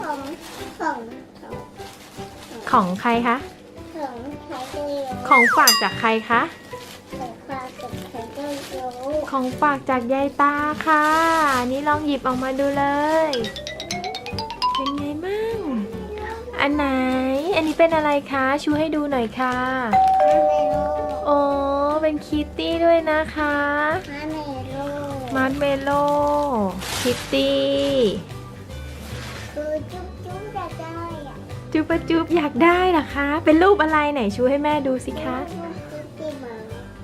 ของของของของใครคะ ของใครก็รู้ของฝากจากใครคะ ของฝากกับใครก็รู้ของฝากจากยายตาค่ะ นี่ลองหยิบออกมาดูเลย เป็นไงมั่ง อันไหน อันนี้เป็นอะไรคะ ชูให้ดูหน่อยค่ะ ไม่รู้โอ้เป็นคิตตี้ด้วยนะคะ ไม่รู้มาร์ชเมลโล่คิตตี้ จุบปะจุบอยากได้เหรอคะ เป็นรูปอะไรไหนชูให้แม่ดูสิคะจุ๊บที่มา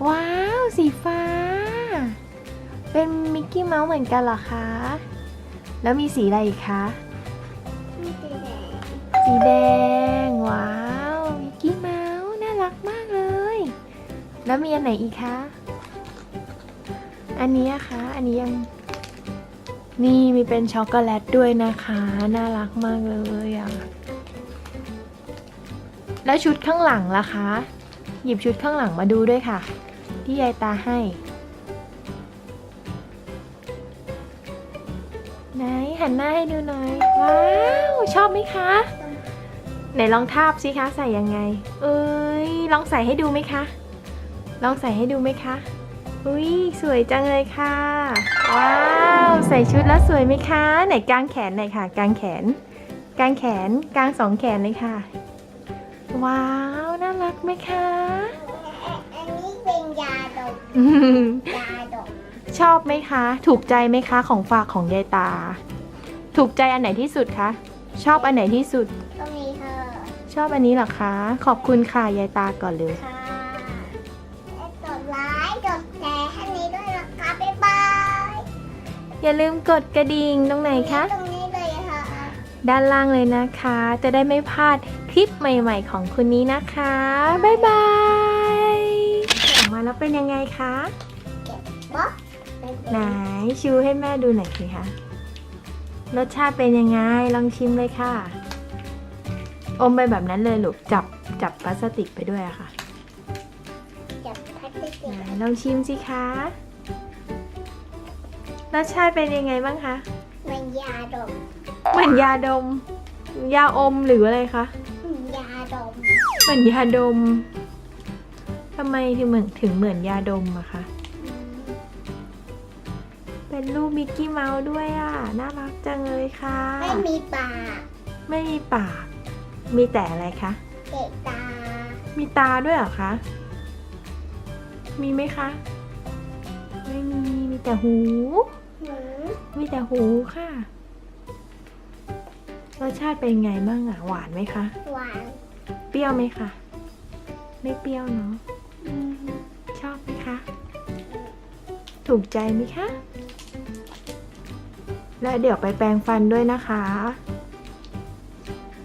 ว้าว สีฟ้า เป็นมิกกี้เมาส์เหมือนกันเหรอคะ แล้วมีสีอะไรอีกคะที่สีแดง สีแดง ว้าว มิกกี้เมาส์น่ารักมากเลย แล้วมีอันไหนอีกคะ อันนี้อะคะ อันนี้ยังนี่มีเป็นช็อกโกแลตด้วยนะคะ น่ารักมากเลยอะ แล้วชุดข้างหลังล่ะคะ หยิบชุดข้างหลังมาดูด้วยค่ะ ที่ยายตาให้ ไหนหันหน้าให้ดูหน่อย ว้าว ชอบไหมคะ ไหนลองทาบสิคะใส่ยังไง เอ้ยลองใส่ให้ดูไหมคะ ลองใส่ให้ดูไหมคะอุ้ยสวยจังเลยค่ะ ว้าว ใส่ชุดแล้วสวยไหมคะ ไหนกางแขนหน่อยค่ะ กางแขน กางแขน กางสองแขนเลยค่ะ ว้าว น่ารักไหมคะ อันนี้เป็นยาดมอืมยาดมชอบไหมคะ ถูกใจไหมคะ ของฝากของยายตา ถูกใจอันไหนที่สุดคะ ชอบอันไหนที่สุด ก็มีเธอชอบอันนี้เหรอคะ ขอบคุณค่ะยายตาก่อนเลย ค่ะและกดไลค์กดแชร์ให้นี้ด้วยนะคะบ๊ายบายอย่าลืมกดกระดิ่งตรงไหนคะ ตรงนี้เลยค่ะ ด้านล่างเลยนะคะ จะได้ไม่พลาดค ลิปใหม่ๆของคุณนี้นะคะ บ๊ายบายออกมาแล้วเป็นยังไงคะบ๊อบไหนชูให้แม่ดูหน่อยสิคะรสชาติเป็นยังไงลองชิมเลยค่ะ อมไปแบบนั้นเลยลูกจับจับพลาสติกไปด้วยอะค่ะจับพลาสติกไหนลองชิมสิคะรสชาติเป็นยังไงบ้างคะมันยาดมเหมือนยาดม ยาอมหรืออะไรคะยาดม เหมือนยาดมทำไมถึงเหมือนถึงเหมือนยาดมอะคะเป็นรูปมิกกี้เมาส์ด้วยอะน่ารักจังเลยค่ะ ไม่มีปากไม่มีปาก มีแต่อะไรคะเกะตา มีตาด้วยเหรอคะ มีไหมคะ ไม่มี มีแต่หูหืมมีแต่หูค่ะ รสชาติเป็นไงบ้างอะหวานไหมคะ หวาน เปรี้ยวไหมคะ ไม่เปรี้ยวเนาะอืมชอบไหมคะ ถูกใจไหมคะ แล้วเดี๋ยวไปแปรงฟันด้วยนะคะ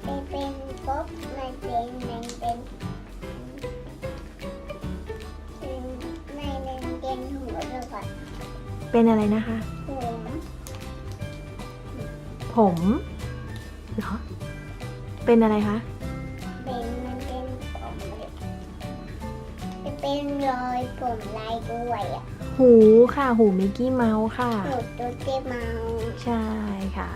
เป็นเป็นป๊บมันเป็นมันเป็นเป็นไม่เป็นเป็นหัวด้วยก่อนเป็นอะไรนะคะหัวผมเหรอเป็นอะไรคะ มันเป็นรอยผมลายด้วยอะหูค่ะ หูมิกกี้เมาส์ค่ะ หนูตัวเจ๊เมาใช่ค่ะ